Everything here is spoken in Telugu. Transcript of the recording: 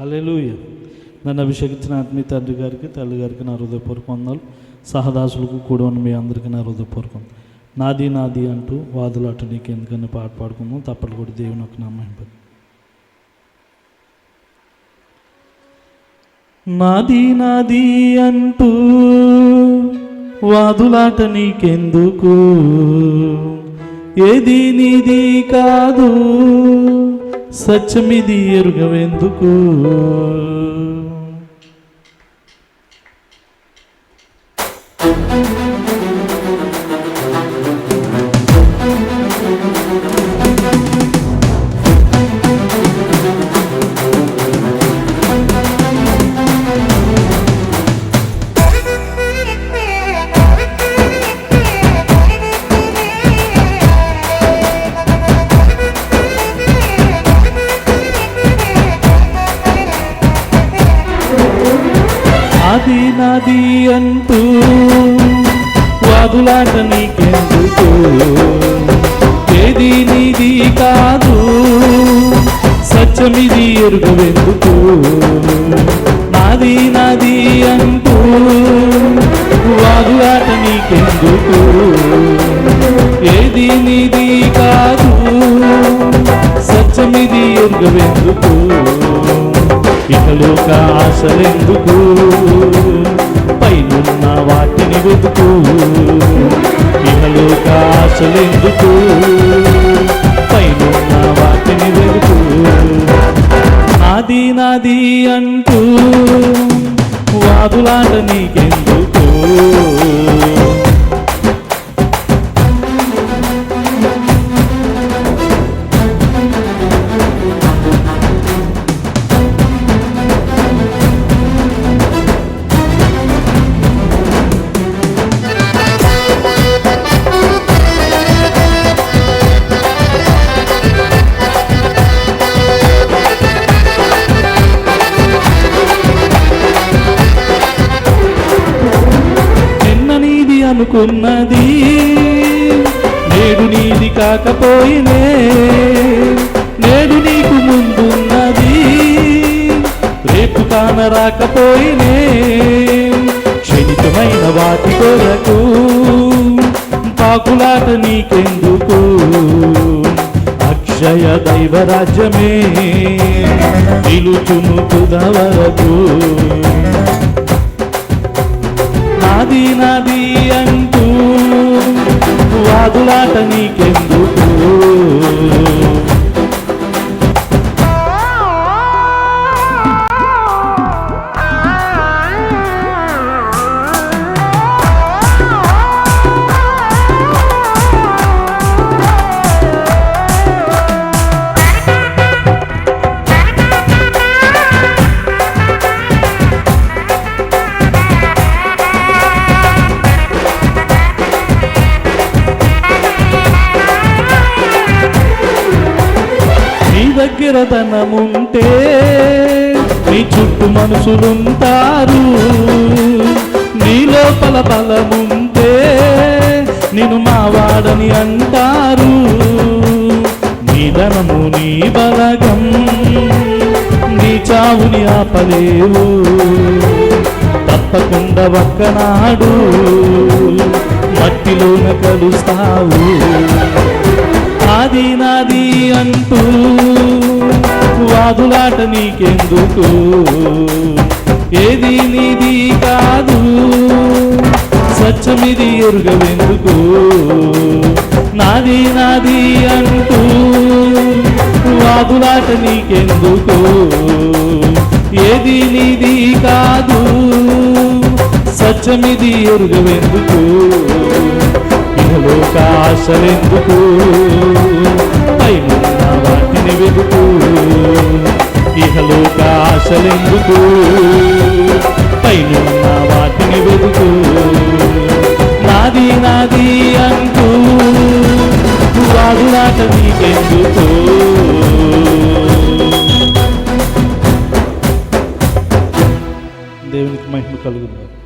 హల్లెలూయ. నన్ను అభిషేకించిన ఆత్మీయ తండ్రి గారికి తల్లి గారికి నా హృదయపూర్వక వందనాలు. సహదాసులకు కూడా ఉన్న మీ అందరికీ నా హృదయపూర్వకం నాది నాది అంటూ వాదులాట నీకు ఎందుకని పాట పాడుకుందాం. తప్పటి కూడా దేవుని ఒక నామహింప నాది నాది అంటూ వాదులాట నీకెందుకు? ఏది నీది కాదు. సత్యమిది ఎరుగవెందుకు? అది నాది అంటూ వాదులాట నీకెందుకు? ఏది నీది కాదు సత్యమిది ఎరుగువెందుకు? నాది నాది అంటూ వాదులాట నీకెందుకు? ఏది నీది కాదు సత్యమిది ఎరుగువెందుకు? ఇకలోక ఆశలెందుకు? పైనున్న వాటిని వెతుకు. ఇహలోక ఆశలెందుకు? పైనున్న వాటిని వెతుకు. నాది నాది అంటూ వాదులాట నీకెందుకు? నీది నేడు నీది కాకపోయినే నేడు నీకు ముందున్నది. రేపు కాన రాకపోయినే క్షణితమైన వాటి కొరకు పాకులాట నీకెందుకు? అక్షయ దైవరాజ్యమే నిలుచును తుదవరకు. నాది నాది అంటూ వాదులాట నీకెందుకు? దగ్గర ధనముంటే నీ చుట్టూ మనుషులుంటారు. నీ లోపల బలముంటే నేను మావాడని అంటారు. నీ ధనము నీ బలగం నీ చావుని ఆపలేవు. తప్పకుండా ఒక్కనాడు మట్టిలోన కలుస్తావు. నాది నాది అంటూ వాదులాట నీకెందుకు? ఏది నీది కాదు సత్యమిది ఎరుగవెందుకు? నాది నాది అంటూ వాదులాట నీకెందుకు? ఏది నీది కాదు సత్యమిది ఎరుగవెందుకు? ఇహలోక ఆశలెందుకు? ఆశలెందుకు? పైనున్న వాటిని వెతుకు. నాది నాది అంటూ వాదులాట నీకెందుకు? దేవునికి మహిమ కలుగుతుంది